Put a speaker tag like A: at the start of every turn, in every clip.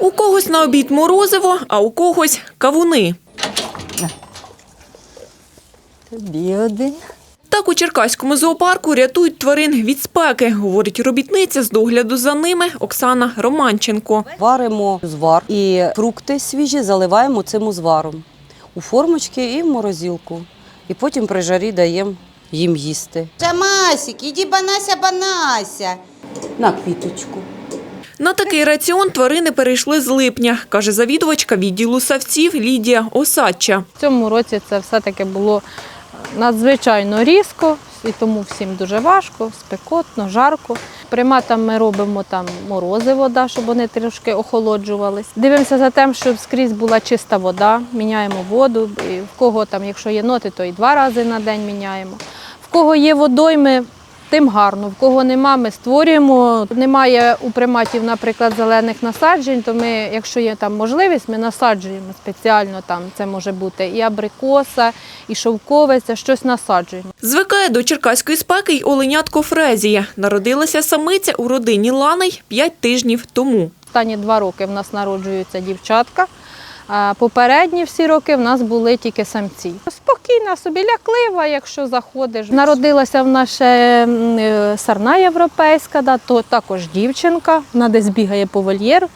A: У когось на обід морозиво, а у когось кавуни.
B: Тобі один.
A: Так у Черкаському зоопарку рятують тварин від спеки, говорить робітниця з догляду за ними Оксана Романченко.
B: Варимо звар і фрукти свіжі заливаємо цим узваром у формочки і в морозилку. І потім при жарі даємо їм їсти.
C: Джамасик, іди банася, банася.
B: На квіточку.
A: На такий раціон тварини перейшли з липня, каже завідувачка відділу савців Лідія Осадча.
D: В цьому році це все-таки було надзвичайно різко, і тому всім дуже важко, спекотно, жарко. Приматам ми робимо там морози вода, щоб вони трошки охолоджувались. Дивимося за тим, щоб скрізь була чиста вода, міняємо воду. І в кого там, якщо є ноти, то і два рази на день міняємо. В кого є водойми, тим гарно. В кого нема, ми створюємо. Немає у приматів, наприклад, зелених насаджень, то ми, якщо є там можливість, ми насаджуємо спеціально там. Це може бути і абрикоса, і шовковиця, щось насаджуємо.
A: Звикає до черкаської спеки й оленятко Фрезія. Народилася самиця у родині Ланей 5 тижнів тому.
D: Останні два роки в нас народжуються дівчатка. А попередні всі роки в нас були тільки самці. Спокійна собі, ляклива, якщо заходиш. Народилася в м, е, сарна європейська, да, то також дівчинка. Вона десь бігає по вольєру,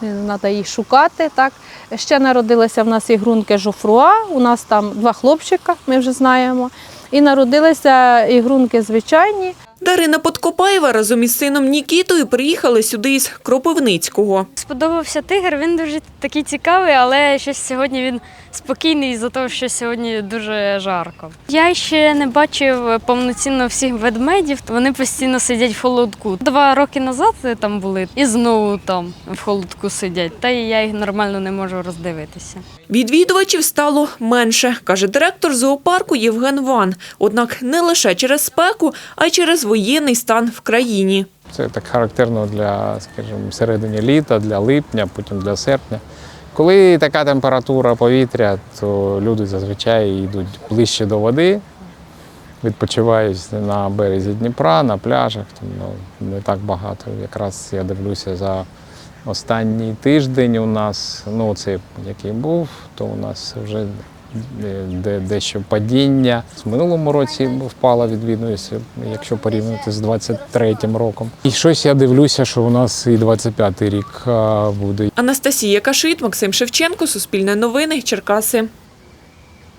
D: треба її шукати. Так. Ще народилися в нас ігрунки жофруа, у нас там два хлопчика, ми вже знаємо. І народилися ігрунки звичайні.
A: Дарина Подкопаєва разом із сином Нікітою приїхали сюди із Кропивницького.
E: Сподобався тигр, він дуже такий цікавий, але щось сьогодні він спокійний із-за того, що сьогодні дуже жарко. Я ще не бачив повноцінно всіх ведмедів. Вони постійно сидять в холодку. Два роки назад там були і знову там в холодку сидять. Та і я їх нормально не можу роздивитися.
A: Відвідувачів стало менше, каже директор зоопарку Євген Ван. Однак не лише через спеку, а й через воєнний стан в країні.
F: Це так характерно для, скажімо, середини літа, для липня, потім для серпня. Коли така температура повітря, то люди зазвичай йдуть ближче до води, відпочивають на березі Дніпра, на пляжах. Тому ну, не так багато. Якраз я дивлюся за останній тиждень у нас, ну цей, який був, то у нас вже е, дещо падіння. В минулому році впала відвідуваність, якщо порівняти з 23-м роком. І щось я дивлюся, що у нас і 25-й рік буде
A: Анастасія Кашит, Максим Шевченко, Суспільне новини, Черкаси.